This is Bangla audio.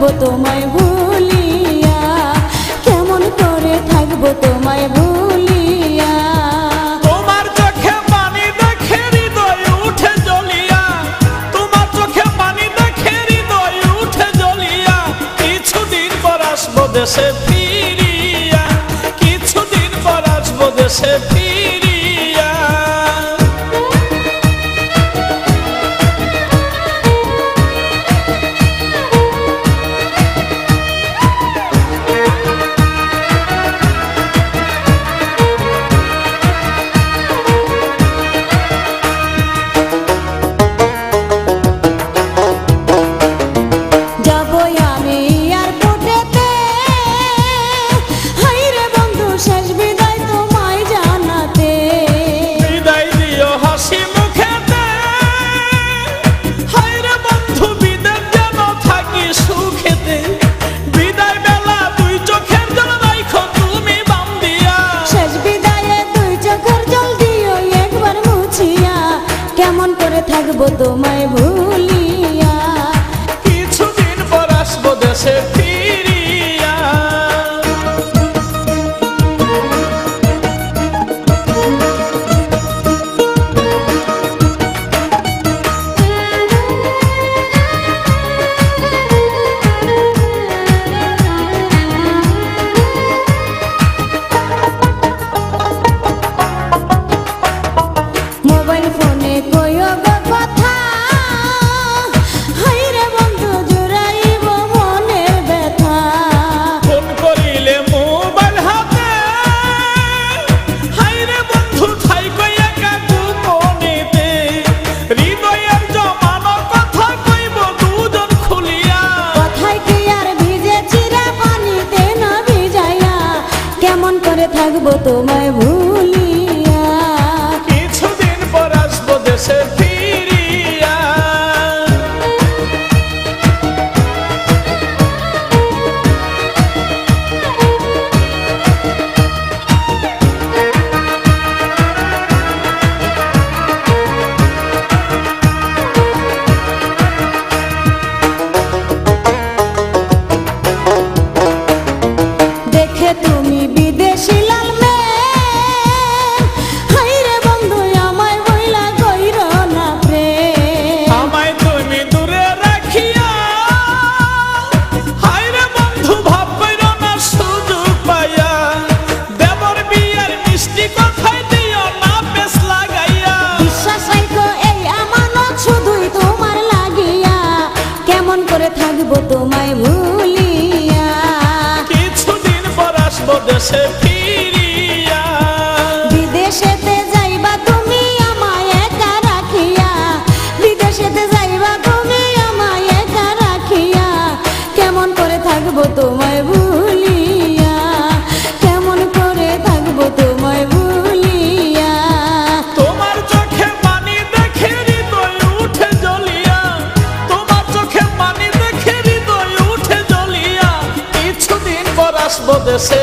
থাকব তোমায় ভুলিয়া। কেমন করে থাকব তোমায় ভুলিয়া। তোমার চোখে পানি দেখে হৃদয় উঠে জ্বলিয়া। তোমার চোখে পানি দেখে হৃদয় উঠে জ্বলিয়া। কিছুদিন পর আসব দেশে ফিরিয়া। কিছুদিন পর আসব দেশে ফিরিয়া। করে থাকব তোমায় ভুলিয়া। কিছুদিন পর আসব দেশে করে থাকব তোমায় ভুলিয়া। কিছুদিন পর আসব দেশে দেশে ফিরিয়া। বিদেশেতে যাইবা তুমি আমায় একা রাখিয়া। বিদেশেতে যাইবা তুমি আমায় একা রাখিয়া। কেমন করে থাকব তোমায় ভুলিয়া? কেমন করে থাকব তোমায় ভুলিয়া? তোমার চোখে পানি দেখে হৃদয় উঠে জ্বলিয়া। তোমার চোখে পানি দেখে হৃদয় উঠে জ্বলিয়া। কিছুদিন পর আসব দেশে